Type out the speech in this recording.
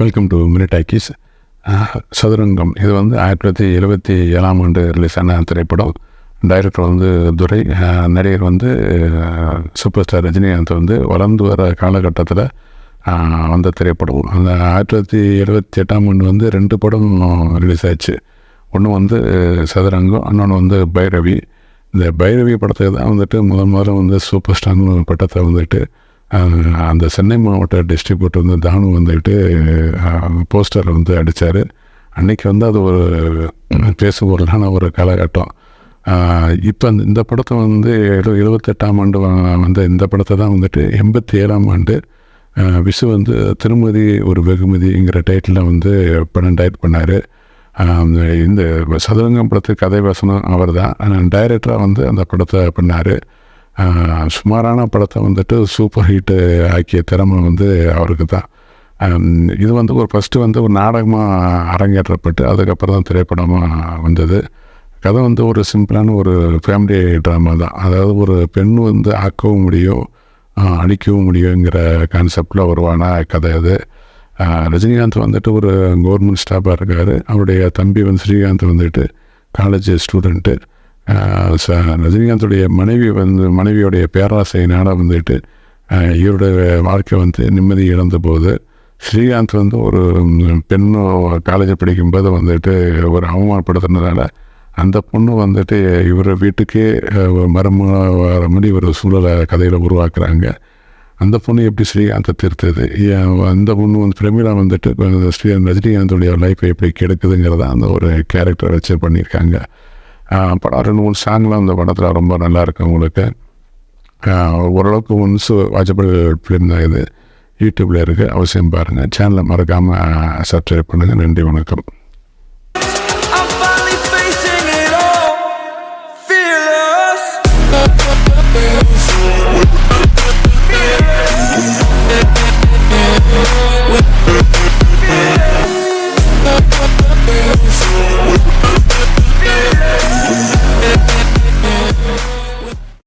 Welcome to Mini Talkies சதுரங்கம். இது வந்து ஆயிரத்தி தொள்ளாயிரத்தி எழுபத்தி ஏழாம் ஆண்டு ரிலீஸ் ஆன திரைப்படம். டைரக்டர் வந்து துரை. நடிகர் வந்து சூப்பர் ஸ்டார் ரஜினிகாந்த் வந்து வளர்ந்து வர காலகட்டத்தில் வந்த திரைப்படம். அந்த ஆயிரத்தி தொள்ளாயிரத்தி எழுபத்தி எட்டாம் ஆண்டு வந்து ரெண்டு படம் ரிலீஸ் ஆச்சு ஒன்று வந்து சதுரங்கம் இன்னொன்று வந்து பைரவி. இந்த பைரவி படத்துக்கு தான் வந்துட்டு முதல் முதல்ல வந்து சூப்பர் ஸ்டார்னு பட்டத்தை வந்துட்டு அந்த சென்னை மாவட்ட டிஸ்ட்ரிபியூட்டர் வந்து தானு வந்துட்டு போஸ்டர் வந்து அடித்தார் அன்னைக்கு வந்து அது ஒரு பேசுபொருளான ஒரு காலகட்டம். இப்போ அந்த இந்த படத்தை வந்து எழு எழுபத்தெட்டாம் ஆண்டு வந்த இந்த படத்தை தான் வந்துட்டு எண்பத்தி ஏழாம் ஆண்டு விசு வந்து திருமதி ஒரு வெகுமதிங்கிற டைட்டிலில் வந்து படம் டைரக்ட் பண்ணார். இந்த சதுரங்கம் படத்துக்கு கதை வசனம் அவர் தான் டைரக்டராக வந்து அந்த படத்தை பண்ணார். சுமாரான படத்தை வந்துட்டு சூப்பர் ஹிட்டு ஆக்கிய திறமை வந்து அவருக்கு தான் இது வந்து ஒரு ஃபஸ்ட்டு வந்து ஒரு நாடகமாக அரங்கேற்றப்பட்டு அதுக்கப்புறம் தான் திரைப்படமாக வந்தது. கதை வந்து ஒரு சிம்பிளான ஒரு ஃபேமிலி ட்ராமா தான். அதாவது ஒரு பெண் வந்து ஆக்கவும் முடியும் அழிக்கவும் முடியுங்கிற கான்செப்டில் உருவான கதை அது. ரஜினிகாந்த் வந்துட்டு ஒரு கவர்மெண்ட் ஸ்டாஃபாக இருக்கார். அவருடைய தம்பி வந்து ஸ்ரீகாந்த் வந்துட்டு காலேஜ் ஸ்டூடெண்ட்டு ச ரஜினிகாந்துடைய மனைவி வந்து மனைவியுடைய பேராசையினால் வந்துட்டு இவருடைய வாழ்க்கை வந்து நிம்மதி இழந்த போது ஸ்ரீகாந்த் வந்து ஒரு ம், பெண்ணு காலேஜ் படிக்கும்போது வந்துட்டு ஒரு அவமானப்படுத்துனதால அந்த பொண்ணு வந்துட்டு இவர் வீட்டுக்கே மரம வர மாதிரி ஒரு சூழலை கதையில் உருவாக்குறாங்க. அந்த பொண்ணு எப்படி ஸ்ரீகாந்தை திருத்தது? அந்த பொண்ணு வந்து பிரமிளா வந்துட்டு ஸ்ரீ ரஜினிகாந்தோடைய லைஃப்பை எப்படி கெடுக்குதுங்கிறத அந்த ஒரு கேரக்டர் வச்சு பண்ணியிருக்காங்க. படம் ரெண்டு மூணு சாங்லாம் அந்த படத்தில் ரொம்ப நல்லா இருக்கு உங்களுக்கு. ஓரளவுக்கு ஒன்ஸ் வாட்சபிள் ஃபிலிம் தான் இது யூடியூப்பில் இருக்குது அவசியம் பாருங்கள் சேனலை மறக்காமல் சப்ஸ்கிரைப் பண்ணுங்கள் நன்றி வணக்கம்.